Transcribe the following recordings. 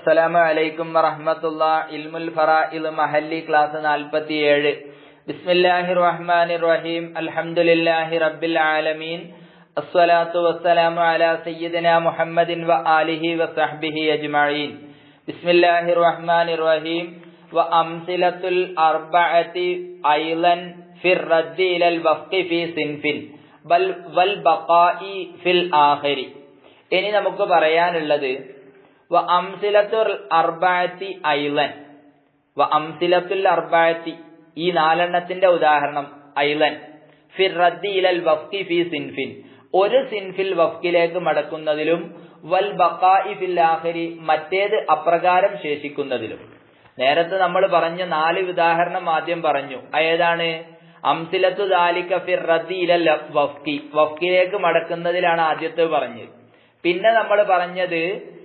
അസ്സലാമു അലൈക്കും വറഹ്മത്തുള്ള. ഇൽമുൽ ഫറാഇൽ മഹല്ലി ക്ലാസ് നാൽപ്പത്തിയേഴ്. ബിസ്മില്ലാഹിർ റഹ്മാനിർ റഹീം. അൽഹംദുലില്ലാഹി റബ്ബിൽ ആലമീൻ. അസ്സലാത്തു വസ്സലാമു അലാ സയ്യിദിന മുഹമ്മദിൻ വ ആലിഹി വസഹ്ബിഹി അജ്മഈൻ. ബിസ്മില്ലാഹിർ റഹ്മാനിർ റഹീം. വ അംസിലത്തുൽ അർബഅതി ഐലൻ ഫിർ റദ്ദി ഇലൽ വഫ്ഖി ഫി സിൻഫിൻ. ബൽ വൽ ബഖാഇ ഫിൽ ആഖിരി. ഇനി നമുക്ക് പറയാനുള്ളത് വ അംസിലത്തുൽ ഐലൻ. വ അംസിലത്തുൽ ഈ നാലെണ്ണത്തിന്റെ ഉദാഹരണം ഐലൻ. ഫിർ റദ്ദി വഫ്ഖി ഫി സിൻഫിൻ. ഒരു സിൻഫിൽ വഫ്കിലേക്ക് മടക്കുന്നതിലും വൽ ബഖാഇ ഫിൽ മറ്റേത് അപ്രകാരം ശേഷിക്കുന്നതിലും. നേരത്തെ നമ്മൾ പറഞ്ഞ നാല് ഉദാഹരണം ആദ്യം പറഞ്ഞു. ഏതാണ്? അംസിലത്തു ദാലിക ഫിർ റദ്ദി ഇലൽ വഫ്കി വഫ്കിലേക്ക് മടക്കുന്നതിലാണ് ആദ്യത്തെ പറഞ്ഞത്. പിന്നെ നമ്മൾ പറഞ്ഞത്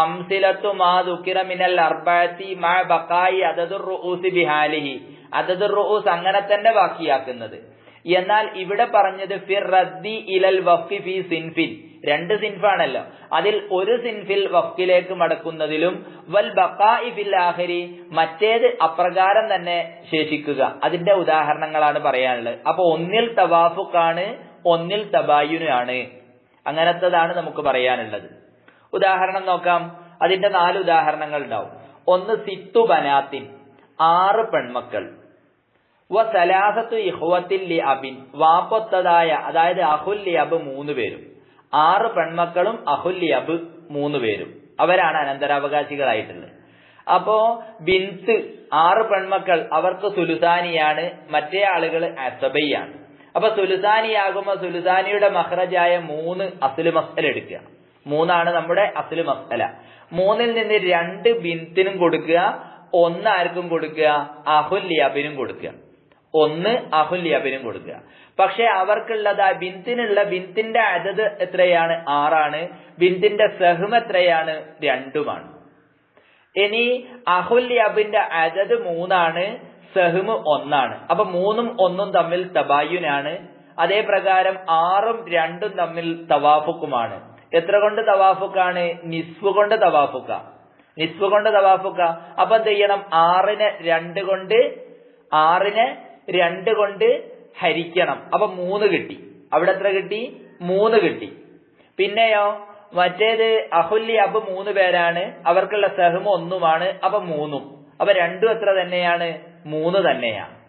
അംസിലത്തു മാ ദുക്കിറ മിനൽ അർബഅത്തി മാ ബഖായി അദദുർ റുഊസി ബിഹാലിഹി. അദദുർ റുഊസ് അങ്ങനെ തന്നെ ബാക്കിയാക്കുന്നത് എന്നാൽ ഇവിടെ പറഞ്ഞത് ഫിർ റദ്ദി ഇലൽ വഫ്കി ഫി സിൻഫിൻ. രണ്ട് സിൻഫാണല്ലോ. അതിൽ ഒരു സിൻഫിൽ വഫ്കിലേക്ക് മടക്കുന്നതിലും വൽ ബഖായി ഫിൽ ആഖിരി മറ്റേത് അപ്രകാരം തന്നെ ശേഷിക്കുക. അതിന്റെ ഉദാഹരണങ്ങളാണ് പറയാനുള്ളത്. അപ്പൊ ഒന്നിൽ തവാഫുക്കാണ് ഒന്നിൽ തബായുനാണ് അങ്ങനത്തതാണ് നമുക്ക് പറയാനുള്ളത്. ഉദാഹരണം നോക്കാം. അതിന്റെ നാല് ഉദാഹരണങ്ങൾ ഉണ്ടാവും ഒന്ന് സിത്തു ബനാത്തിൻ ആറ് പെൺമക്കൾ. വ ലി അബിൻ വാപ്പൊത്തതായ അതായത് അഹുൽ ലി അബ് മൂന്ന് പേരും. ആറ് പെൺമക്കളും അഹുൽ ലി അബ് മൂന്ന് പേരും. അവരാണ് അനന്തരാവകാശികളായിട്ടുള്ളത്. അപ്പോ ബിൻത്ത് ആറ് പെൺമക്കൾ അവർക്ക് സുലുസാനിയാണ് മറ്റേ ആളുകൾ അസബയ്യാണ്. അപ്പൊ സുലുസാനിയാകുമ്പോ സുലുസാനിയുടെ മഹ്റജായ മൂന്ന് അസുൽ മസ്അല എടുക്കുക. മൂന്നാണ് നമ്മുടെ അസൽ മസ്അല മൂന്നിൽ നിന്ന് രണ്ട് ബിൻത്തിനും കൊടുക്കുക ഒന്ന് ആർക്കും കൊടുക്കുക? അഹുല്യാബിനും കൊടുക്കുക. ഒന്ന് അഹുല്യാബിനും കൊടുക്കുക. പക്ഷെ അവർക്കുള്ളത് ബിന്തിനുള്ള ബിന്തിന്റെ അതത് എത്രയാണ്? ആറാണ്. ബിന്തിന്റെ സഹം എത്രയാണ്? രണ്ടുമാണ്. ഇനി അഹുല്യാബിന്റെ അതത് മൂന്നാണ് സഹ്മ് ഒന്നാണ്. അപ്പൊ മൂന്നും ഒന്നും തമ്മിൽ തബായുനാണ് അതേ പ്രകാരം ആറും രണ്ടും തമ്മിൽ തവാഫുക്കുമാണ്. എത്ര കൊണ്ട് തവാഫുക്കാണ്? നിസ്ഫ് കൊണ്ട് തവാഫുക്ക. നിസ്ഫ് കൊണ്ട് തവാഫുക്ക. അപ്പൊ എന്ത് ചെയ്യണം? ആറിനെ രണ്ട് കൊണ്ട് ആറിനെ രണ്ട് കൊണ്ട് ഹരിക്കണം. അപ്പൊ മൂന്ന് കിട്ടി. അവിടെ എത്ര കിട്ടി? മൂന്ന് കിട്ടി. പിന്നെയോ മറ്റേത് അഹുല്ലി അബ് മൂന്ന് പേരാണ്. അവർക്കുള്ള സഹമ ഒന്നുമാണ്. അപ്പൊ മൂന്നും. അപ്പൊ രണ്ടും എത്ര തന്നെയാണ്? മൂന്ന് തന്നെയാണ്.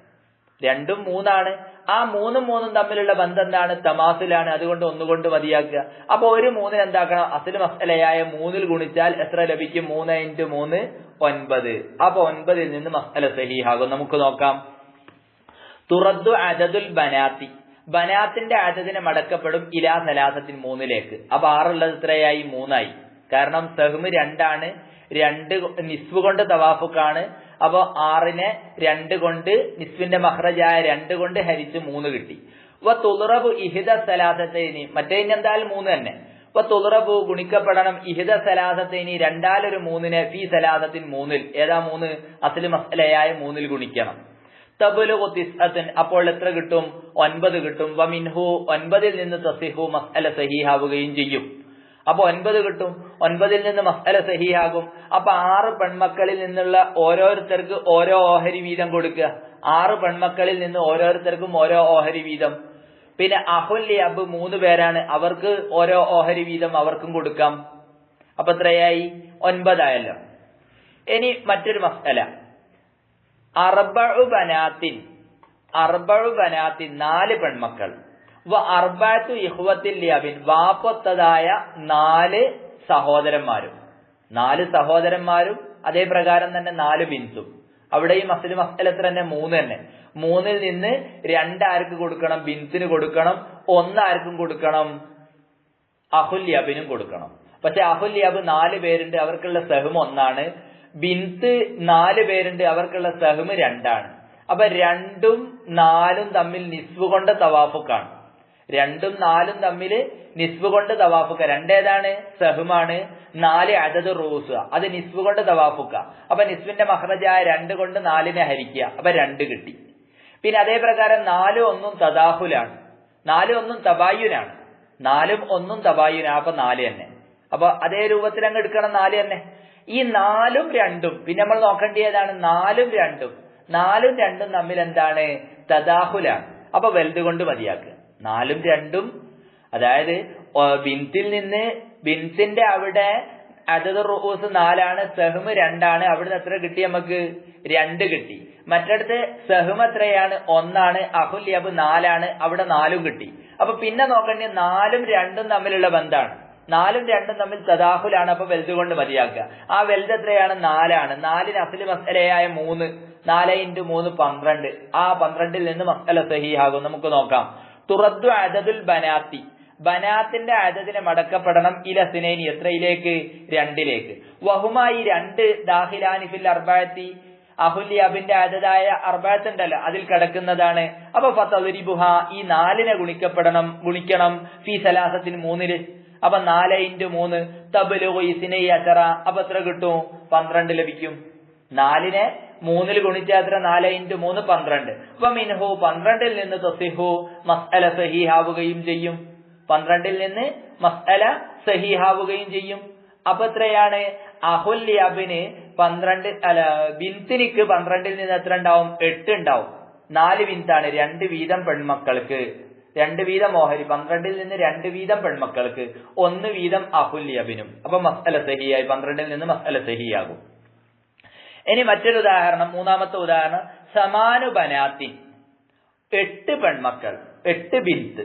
രണ്ടും മൂന്നാണ്. ആ മൂന്നും മൂന്നും തമ്മിലുള്ള ബന്ധം എന്താണ് തമാസിലാണ്. അതുകൊണ്ട് ഒന്നുകൊണ്ട് മതിയാക്കുക. അപ്പൊ ഒരു മൂന്നിന് എന്താക്കണം? അസൽ മസലയായ മൂന്നിൽ ഗുണിച്ചാൽ എത്ര ലഭിക്കും? മൂന്ന് ഇന്റു മൂന്ന് ഒൻപത്. അപ്പൊ ഒൻപതിൽ നിന്ന് മസല സലീഹാകും നമുക്ക് നോക്കാം. തുറദ്ദു അജദുൽ ബനാത്തി. ബനാത്തിന്റെ അജദിനെ മടക്കപ്പെടും ഇലാ സലാസത്തിൻ മൂന്നിലേക്ക്. അപ്പൊ ആറുള്ളത് ഇത്രയായി മൂന്നായി. കാരണം സഹ്മ് രണ്ടാണ്. രണ്ട് നിസ്ബ് കൊണ്ട് തവാഫുക്കാണ്. അപ്പൊ ആറിനെ രണ്ട് കൊണ്ട് നിസ്വിന്റെ മഹ്റജായ രണ്ട് കൊണ്ട് ഹരിച്ച് മൂന്ന് കിട്ടി. വ തുറബു ഇഹിത സലാസത്തേനി. മറ്റേ എന്തായാലും മൂന്ന് തന്നെ. വ തുറബു ഗുണിക്കപ്പെടണം ഇഹിത സലാസത്തേനി രണ്ടാലൊരു മൂന്നിനെ ഫി സലാസത്തിൻ മൂന്നിൽ. ഏതാ മൂന്ന്? അസൽ മസലയായ മൂന്നിൽ ഗുണിക്കണം. അപ്പോൾ എത്ര കിട്ടും? ഒൻപത് കിട്ടും. വമിൻഹു ഒൻപതിൽ നിന്ന് തസിഹു മസ്അല സഹീഹാവുകയും ചെയ്യും. അപ്പൊ ഒൻപത് കിട്ടും. ഒൻപതിൽ നിന്ന് മസ്അല സഹിയാകും അപ്പൊ ആറ് പെൺമക്കളിൽ നിന്നുള്ള ഓരോരുത്തർക്ക് ഓരോ ഓഹരി വീതം കൊടുക്കുക. ആറ് പെൺമക്കളിൽ നിന്ന് ഓരോരുത്തർക്കും ഓരോ ഓഹരി വീതം. പിന്നെ അഹുല്ലി അബ് മൂന്ന് പേരാണ്. അവർക്ക് ഓരോ ഓഹരി വീതം അവർക്കും കൊടുക്കാം. അപ്പൊ എത്രയായി? ഒൻപതായല്ലോ. ഇനി മറ്റൊരു മസ്അല അർബഉ ബനാത്തിൻ. അർബഉ ബനാത്തിൻ നാല് പെൺമക്കൾ. ലിയാബിൻ വാപ്പൊത്തതായ നാല് സഹോദരന്മാരും. നാല് സഹോദരന്മാരും അതേ പ്രകാരം തന്നെ നാല് ബിൻസും. അവിടെ ഈ മസ്ജിദ് എത്ര തന്നെ മൂന്ന് തന്നെ. മൂന്നിൽ നിന്ന് രണ്ടാർക്ക് കൊടുക്കണം ബിൻസിന് കൊടുക്കണം ഒന്നാർക്കും കൊടുക്കണം അഹുല്യാബിനും കൊടുക്കണം. പക്ഷെ അഹുല്യാബ് നാല് പേരുണ്ട് അവർക്കുള്ള സഹം ഒന്നാണ്. ബിൻസ് നാല് പേരുണ്ട് അവർക്കുള്ള സഹും രണ്ടാണ്. അപ്പൊ രണ്ടും നാലും തമ്മിൽ നിസ്വ് കൊണ്ട് തവാഫുക്കാണ്. രണ്ടും നാലും തമ്മിൽ നിസ്ബ് കൊണ്ട് തവാഫുക്ക. രണ്ടേതാണ്? സഹുമാണ്. നാല് അതത് റൂസ് അത് നിസ്ബ് കൊണ്ട് തവാഫുക്ക. അപ്പൊ നിസ്ബിന്റെ മഹ്റജായ രണ്ട് കൊണ്ട് നാലിനെ ഹരിക്കുക. അപ്പൊ രണ്ട് കിട്ടി. പിന്നെ അതേപ്രകാരം നാലും ഒന്നും തദാഹുലാണ്. നാലും ഒന്നും തബായുനാണ്. നാലും ഒന്നും തബായുനാ. അപ്പൊ നാല് തന്നെ. അപ്പൊ അതേ രൂപത്തിൽ അങ്ങ് എടുക്കണം നാല് തന്നെ. ഈ നാലും രണ്ടും പിന്നെ നമ്മൾ നോക്കേണ്ടിയതാണ് നാലും രണ്ടും. നാലും രണ്ടും തമ്മിൽ എന്താണ്? തദാഹുലാണ്. അപ്പൊ വലുത് കൊണ്ട് മതിയാക്കുക നാലും രണ്ടും. അതായത് ബിൻസിൽ നിന്ന് ബിൻസിന്റെ അവിടെ അതത് റൂസ് നാലാണ് സെഹ്മ് രണ്ടാണ്. അവിടുന്ന് എത്ര കിട്ടി നമുക്ക്? രണ്ട് കിട്ടി. മറ്റടുത്ത് സെഹ്മ് എത്രയാണ്? ഒന്നാണ്. അഹുൽ യബ് നാലാണ്. അവിടെ നാലും കിട്ടി. അപ്പൊ പിന്നെ നോക്കണ്ടി നാലും രണ്ടും തമ്മിലുള്ള ബന്ധാണ് നാലും രണ്ടും തമ്മിൽ തദാഹുലാണ്. അപ്പൊ വലുത് കൊണ്ട് മതിയാക്കുക. ആ വലുത് എത്രയാണ്? നാലാണ്. നാലിന് അസൽ മസലയായ മൂന്ന്. നാല് ഇന്റു മൂന്ന് പന്ത്രണ്ട്. ആ പന്ത്രണ്ടിൽ നിന്ന് മസല സഹിയാകും നമുക്ക് നോക്കാം. തുറദ്ദു അദദുൽ ബനാത്തി. ബനാത്തിന്റെ അദദിനെ മടക്കപ്പെടണം ഇലസിനേനി എത്രയിലേക്ക്? രണ്ടിലേക്ക്. വഹുമായി രണ്ട് ദാഹിലാനിഫിൽ അർബായത്തി. അഹുല്യാബിന്റെ അതതായ അർബാത്തുണ്ടല്ലോ അതിൽ കിടക്കുന്നതാണ്. അപ്പൊ ഫത്തരിബുഹ ഈ നാലിനെ ഗുണിക്കപ്പെടണം ഗുണിക്കണം. ഫി സലാസത്തിന് മൂന്നിൽ. അപ്പൊ നാല് ഇന്റു മൂന്ന്. തബലു ഇസിനെ അച്ചറ അപ്പൊ എത്ര കിട്ടും? പന്ത്രണ്ട് ലഭിക്കും. നാലിനെ മൂന്നിൽ ഗുണിച്ചാൽ എത്ര? നാല് ഇന്റു മൂന്ന് പന്ത്രണ്ട്. അപ്പൊ മിൻഹു പന്ത്രണ്ടിൽ നിന്ന് തൊസിഹു മസ്അല സഹിഹാവുകയും ചെയ്യും. പന്ത്രണ്ടിൽ നിന്ന് മസ്അല സഹിഹാവുകയും ചെയ്യും. അപ്പൊ എത്രയാണ്? അഹുല്യാബിന് പന്ത്രണ്ട് അല്ല ബിന്തിനിക്ക് പന്ത്രണ്ടിൽ നിന്ന് എത്ര ഉണ്ടാവും? എട്ട് ഉണ്ടാവും. നാല് ബിന്താണ് രണ്ട് വീതം പെൺമക്കൾക്ക്. രണ്ട് വീതം ഓഹരി. പന്ത്രണ്ടിൽ നിന്ന് രണ്ട് വീതം പെൺമക്കൾക്ക്. ഒന്ന് വീതം അഹുല്യബിനും അപ്പൊ മസ്അല സഹിയായി പന്ത്രണ്ടിൽ നിന്ന് മസ്അല സഹിയാകും ഇനി മറ്റൊരു ഉദാഹരണം മൂന്നാമത്തെ ഉദാഹരണം. സമാനു ബനാത്തി എട്ട് പെൺമക്കൾ എട്ട് ബിന്ത്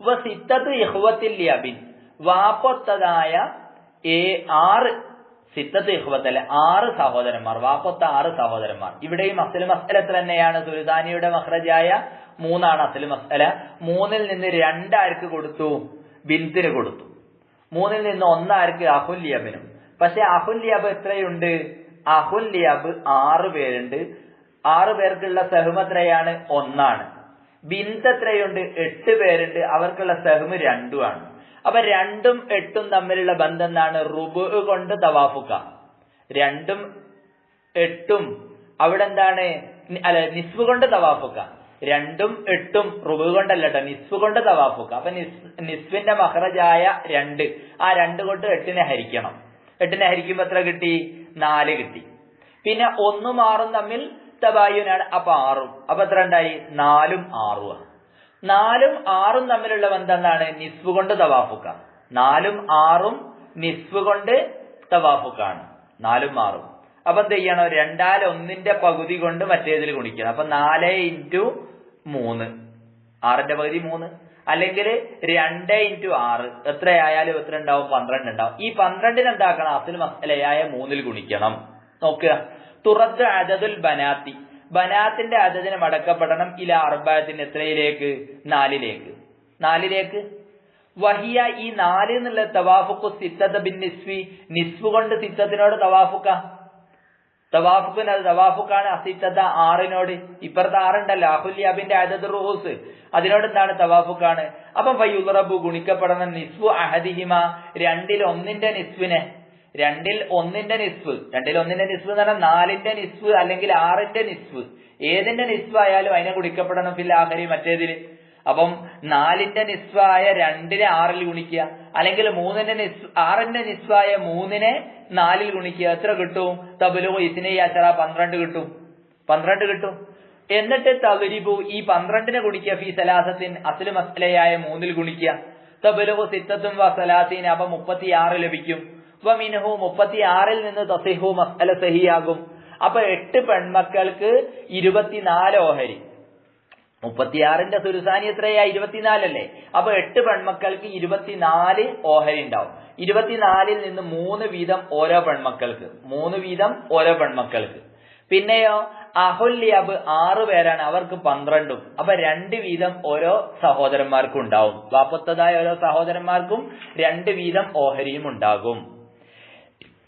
വ സിത്തത്ത് ഇഹ്വത്തിൽ അബിൻ വാപ്പൊത്തതായ ഏ ആറ് സിത്തത്ത് ഇഹ്വത്തല്ലെ ആറ് സഹോദരന്മാർ വാപ്പൊത്ത ആറ് സഹോദരന്മാർ. ഇവിടെയും അസൽ മസ്അല എത്ര തന്നെയാണ് സുൽത്താനിയുടെ മഹ്റജായ മൂന്നാണ് അസൽ മസ്അല. മൂന്നിൽ നിന്ന് രണ്ടാർക്ക് കൊടുത്തു ബിൻത്തിന് കൊടുത്തു. മൂന്നിൽ നിന്ന് ഒന്നാർക്ക് അഹുല്യബിനും. പക്ഷെ അഹുല്യബ് എത്രയുണ്ട്? അഹുല്യബ് ആറ് പേരുണ്ട്. ആറ് പേർക്കുള്ള സഹുമത്രയാണ് ഒന്നാണ്. ബിന്ത് എത്രയുണ്ട്? എട്ട് പേരുണ്ട്. അവർക്കുള്ള സഹ്മ് രണ്ടുമാണ്. അപ്പൊ രണ്ടും എട്ടും തമ്മിലുള്ള ബന്ധം എന്താണ്? റുബു കൊണ്ട് തവാഫുക്ക. രണ്ടും എട്ടും അവിടെ എന്താണ്? അല്ല നിസ്ബ് കൊണ്ട് തവാഫുക്ക. രണ്ടും എട്ടും റുബു കൊണ്ടല്ല കേട്ടോ നിസ്ബ് കൊണ്ട് തവാഫുക്ക. അപ്പൊ നിസ് നിസ്ബിന്റെ മഹറജായ രണ്ട്. ആ രണ്ട് കൊണ്ട് എട്ടിനെ ഹരിക്കണം. എട്ടിനെ ഹരിക്കുമ്പോ എത്ര കിട്ടി? നാല് കിട്ടി. പിന്നെ ഒന്നും ആറും തമ്മിൽ തബായുനാണ് അപ്പൊ ആറും. അപ്പൊ എത്ര ഉണ്ടായി? നാലും ആറും നാലും ആറും തമ്മിലുള്ള ബന്ധം എന്താണ്? നിസ്ബ് കൊണ്ട് തവാഫുക്ക. നാലും ആറും നിസ്ബ് കൊണ്ട് തവാഫുക്കാണ്. നാലും ആറും. അപ്പൊ എന്ത് ചെയ്യണം? രണ്ടാൽ ഒന്നിന്റെ പകുതി കൊണ്ട് മറ്റേതിൽ ഗുണിക്കണം. അപ്പൊ നാല് ഇന്റു മൂന്ന്. ആറിന്റെ പകുതി മൂന്ന്. അല്ലെങ്കിൽ രണ്ട് ഇന്റു ആറ്. എത്രയായാലും എത്ര ഉണ്ടാവും പന്ത്രണ്ട് ഉണ്ടാവും. ഈ പന്ത്രണ്ടിന് എന്താക്കണം? അസിൽ മസലയായ മൂന്നിൽ ഗുണിക്കണം. നോക്കുക. തുറത്ത് അജതുൽ ബനാത്തി. ബനാത്തിന്റെ അജതിന് മടക്കപ്പെടണം. ഇല അർബായത്തിന് എത്രയിലേക്ക്? നാലിലേക്ക്. നാലിലേക്ക്. വഹിയ ഈ നാല് എന്നുള്ള തവാഫുക്കു സിത്തത് ബിൻ നിസ്വി നിസ്വു കൊണ്ട് സിത്തത്തിനോട് തവാഫുക്ക. തവാഫുക്കിന് അത് തവാഫുക്കാണ്. അസിത്തത ആറിനോട് ഇപ്പുറത്തെ ആറുണ്ടല്ലോ അഹുല്യാബിന്റെ അതത് റൂസ് അതിനോട് എന്താണ് തവാഫുക്കാണ്? അപ്പം ഫയ്യുറബു ഗുണിക്കപ്പെടണം നിസ്ഫു അഹദിഹിമ. രണ്ടിൽ ഒന്നിന്റെ നിസ്ഫിനെ രണ്ടിൽ ഒന്നിന്റെ നിസ്വ്. രണ്ടിൽ ഒന്നിന്റെ നിസ്വ് എന്ന് പറഞ്ഞാൽ നാലിന്റെ നിസ്വ് അല്ലെങ്കിൽ ആറിന്റെ നിസ്വ്. ഏതിന്റെ നിസ്വ് ആയാലും അതിനെ ഗുണിക്കപ്പെടണം. ഫിൽ ആഹരി മറ്റേതിൽ. അപ്പം നാലിന്റെ നിസ്വായ രണ്ടിനെ ആറിൽ ഗുണിക്കുക. അല്ലെങ്കിൽ മൂന്നിന്റെ നിസ് ആറിന്റെ നിസ്വായ മൂന്നിനെ നാലിൽ ഗുണിക്കുക. എത്ര കിട്ടും? തബലു ഇസിനെ അച്ചറ പന്ത്രണ്ട് കിട്ടും. പന്ത്രണ്ട് കിട്ടും. എന്നിട്ട് തവരിബു ഈ പന്ത്രണ്ടിനെ ഗുണിക്കുക. ഫി സലാസത്തിൻ അസൽ മസലയായ മൂന്നിൽ ഗുണിക്കുക. തബലു സിത്തത്തും വ സലാസീൻ അപ്പൊ മുപ്പത്തിയാറ് ലഭിക്കും. വ മുപ്പത്തി മുപ്പത്തിയാറിൽ നിന്ന് തസിഹു മസല സഹിയാകും. അപ്പൊ എട്ട് പെൺമക്കൾക്ക് ഇരുപത്തിനാല് ഓഹരി. മുപ്പത്തിയാറിന്റെ സുരുസാനി എത്രയാ ഇരുപത്തിനാലല്ലേ. അപ്പൊ എട്ട് പെൺമക്കൾക്ക് ഇരുപത്തിനാല് ഓഹരി ഉണ്ടാവും. ഇരുപത്തിനാലിൽ നിന്ന് മൂന്ന് വീതം ഓരോ പെൺമക്കൾക്ക്. മൂന്ന് വീതം ഓരോ പെൺമക്കൾക്ക്. പിന്നെയോ അഹുല്യബ് ആറ് പേരാണ്. അവർക്ക് പന്ത്രണ്ടും. അപ്പൊ രണ്ട് വീതം ഓരോ സഹോദരന്മാർക്കും ഉണ്ടാവും. വാപ്പത്തതായ ഓരോ സഹോദരന്മാർക്കും രണ്ട് വീതം ഓഹരിയും ഉണ്ടാകും.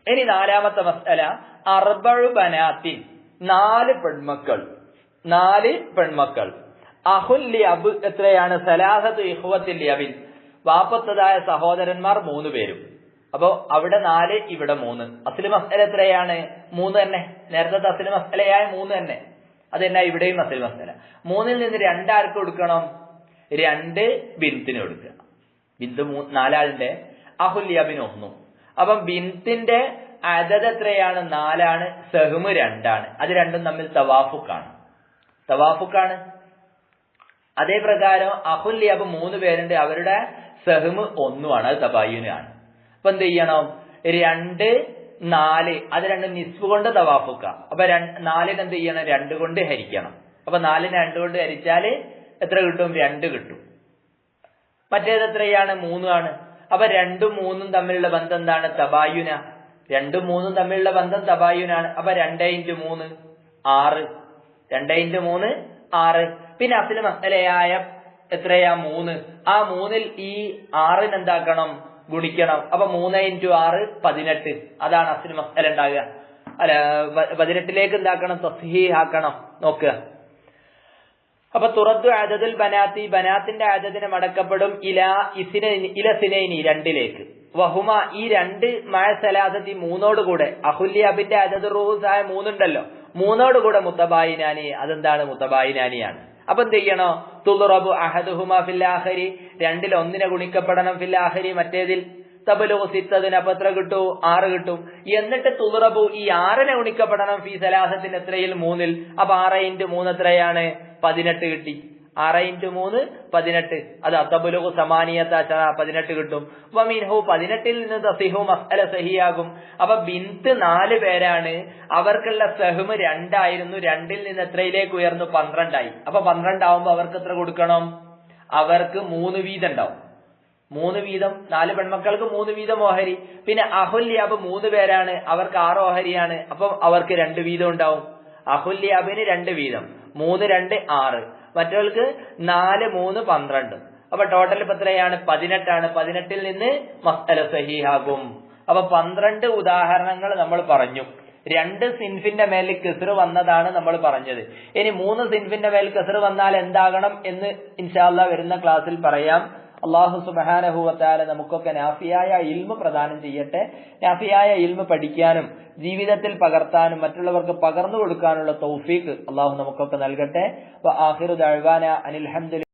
ഇനി നാലാമത്തെ മസല. അർബഴു ബനാത്തിൻ. നാല് പെൺമക്കൾ. നാല് പെൺമക്കൾ. അഹുല്ലി അബ് എത്രയാണ്? സലാഹത്ത് ഇഹുവത്തിൽ അബിൻ വാപ്പത്തതായ സഹോദരന്മാർ മൂന്ന് പേരും. അപ്പോ അവിടെ നാല് ഇവിടെ മൂന്ന്. അസ്ലി മസ്അല എത്രയാണ്? മൂന്ന് തന്നെ. നേരത്തെ അസ്ലി മസലയായ മൂന്ന് തന്നെ. അത് തന്നെ ഇവിടെയും അസ്ലി മസല മൂന്നിൽ നിന്ന് രണ്ടാർക്ക് കൊടുക്കണം? രണ്ട് ബിന്തിന് കൊടുക്കുക. ബിന്ദു നാലാളിന്റെ അഹുല്യാബിന് ഒന്നും അപ്പം ബിന്തിന്റെ അതത് എത്രയാണ്? നാലാണ്. സഹ്മ് രണ്ടാണ്. അത് രണ്ടും തമ്മിൽ തവാഫുക്കാണ്. തവാഫുക്കാണ്. അതേ പ്രകാരം അഹുല്യബ് മൂന്ന് പേരുണ്ട്. അവരുടെ സെഹ്മ് ഒന്നുമാണ്. അത് തബായുനാണ് അപ്പൊ എന്ത് ചെയ്യണം? രണ്ട് നാല്. അത് രണ്ട് നിസ്ബ് കൊണ്ട് തവാഫുക്ക. അപ്പൊ നാലിന് എന്ത് ചെയ്യണം? രണ്ട് കൊണ്ട് ഹരിക്കണം. അപ്പൊ നാലിന് രണ്ട് കൊണ്ട് ഹരിച്ചാൽ എത്ര കിട്ടും? രണ്ട് കിട്ടും. മറ്റേത് എത്രയാണ്? മൂന്നാണ് അപ്പൊ രണ്ടും മൂന്നും തമ്മിലുള്ള ബന്ധം എന്താണ്? തബായുന രണ്ടും മൂന്നും തമ്മിലുള്ള ബന്ധം തബായുനാണ് അപ്പൊ രണ്ടേ ഇന്റു മൂന്ന് ആറ്. രണ്ടേ ഇന്റു മൂന്ന് ആറ്. പിന്നെ അസിൽ മസലയായ എത്രയാ? മൂന്ന്. ആ മൂന്നിൽ ഈ ആറിന് എന്താക്കണം? ഗുണിക്കണം. അപ്പൊ മൂന്ന് ഇന്റു ആറ് പതിനെട്ട്. അതാണ് അസിൽ മസല ഉണ്ടാകുക. അല്ല പതിനെട്ടിലേക്ക് എന്താക്കണം? തസ്ഹീ ആക്കണം. നോക്കുക. അപ്പൊ തുറത്തു അദദുൽ ബനാത്തി ബനാത്തിന്റെ അദദിനെ മടക്കപ്പെടും ഇല ഇസിന ഇല സിനൈനി രണ്ടിലേക്ക്. വഹുമ ഈ രണ്ട് മഴ സലാസത്തി മൂന്നോട് കൂടെ. അഹുല്യാബിന്റെ അദദ് റൂസായ മൂന്നുണ്ടല്ലോ. മൂന്നോട് കൂടെ മുത്തബായിനാനി അതെന്താണ് മുത്തബായിനാനിയാണ് അപ്പൊ എന്ത് ചെയ്യണോ? തുളുറബു അഹദുഹുമ ഫില്ലാഹരി രണ്ടിൽ ഒന്നിനെ ഗുണിക്കപ്പെടണം ഫില്ലാഹരി മറ്റേതിൽ തബലോ സിത്തതിന് അപ്പൊ എത്ര കിട്ടൂ? ആറ് കിട്ടും. എന്നിട്ട് തുളുറബു ഈ ആറിനെ ഗുണിക്കപ്പെടണം ഫി സലാഹത്തിന് എത്രയിൽ? മൂന്നിൽ. അപ്പൊ ആറ് ഇന്റു മൂന്ന് എത്രയാണ്? പതിനെട്ട് കിട്ടി. ആറ് ഇന്റു മൂന്ന് പതിനെട്ട്. അത് അത്തബുലു സമാനിയത്ത അശറ പതിനെട്ട് കിട്ടും. വമീൻഹു പതിനെട്ടിൽ നിന്ന് തസിഹു മസ്അല സഹിയാകും. അപ്പൊ ബിന്ത് നാല് പേരാണ്. അവർക്കുള്ള സഹുമ് രണ്ടായിരുന്നു. രണ്ടിൽ നിന്ന് എത്രയിലേക്ക് ഉയർന്നു? പന്ത്രണ്ടായി. അപ്പൊ പന്ത്രണ്ടാവുമ്പോ അവർക്ക് എത്ര കൊടുക്കണം? അവർക്ക് മൂന്ന് വീതം ഉണ്ടാവും. മൂന്ന് വീതം നാല് പെൺമക്കൾക്ക് മൂന്ന് വീതം ഓഹരി. പിന്നെ അഹുല്യാബ് മൂന്ന് പേരാണ്. അവർക്ക് ആറ് ഓഹരിയാണ്. അപ്പം അവർക്ക് രണ്ട് വീതം ഉണ്ടാവും. അഹുല്യാബിന് രണ്ട് വീതം. മൂന്ന് രണ്ട് ആറ്. മറ്റവർക്ക് നാല് മൂന്ന് പന്ത്രണ്ട്. അപ്പൊ ടോട്ടൽ ഇപ്പൊ എത്രയാണ്? പതിനെട്ടാണ്. പതിനെട്ടിൽ നിന്ന് മസ്അല സഹീഹാകും. അപ്പൊ പന്ത്രണ്ട് ഉദാഹരണങ്ങൾ നമ്മൾ പറഞ്ഞു. രണ്ട് സിൻഫിന്റെ മേൽ കെസർ വന്നതാണ് നമ്മൾ പറഞ്ഞത്. ഇനി മൂന്ന് സിൻഫിന്റെ മേൽ കെസർ വന്നാൽ എന്താകണം എന്ന് ഇൻഷാല്ല വരുന്ന ക്ലാസ്സിൽ പറയാം. അള്ളാഹു സുബാനഹുവത്താല നമുക്കൊക്കെ നാഫിയായ ഇൽമ പ്രദാനം ചെയ്യട്ടെ. നാഫിയായ ഇൽമ പഠിക്കാനും ജീവിതത്തിൽ പകർത്താനും മറ്റുള്ളവർക്ക് പകർന്നു കൊടുക്കാനുള്ള തൗഫീഖ് അള്ളാഹു നമുക്കൊക്കെ നൽകട്ടെ. അനിൽഹമ്മദ്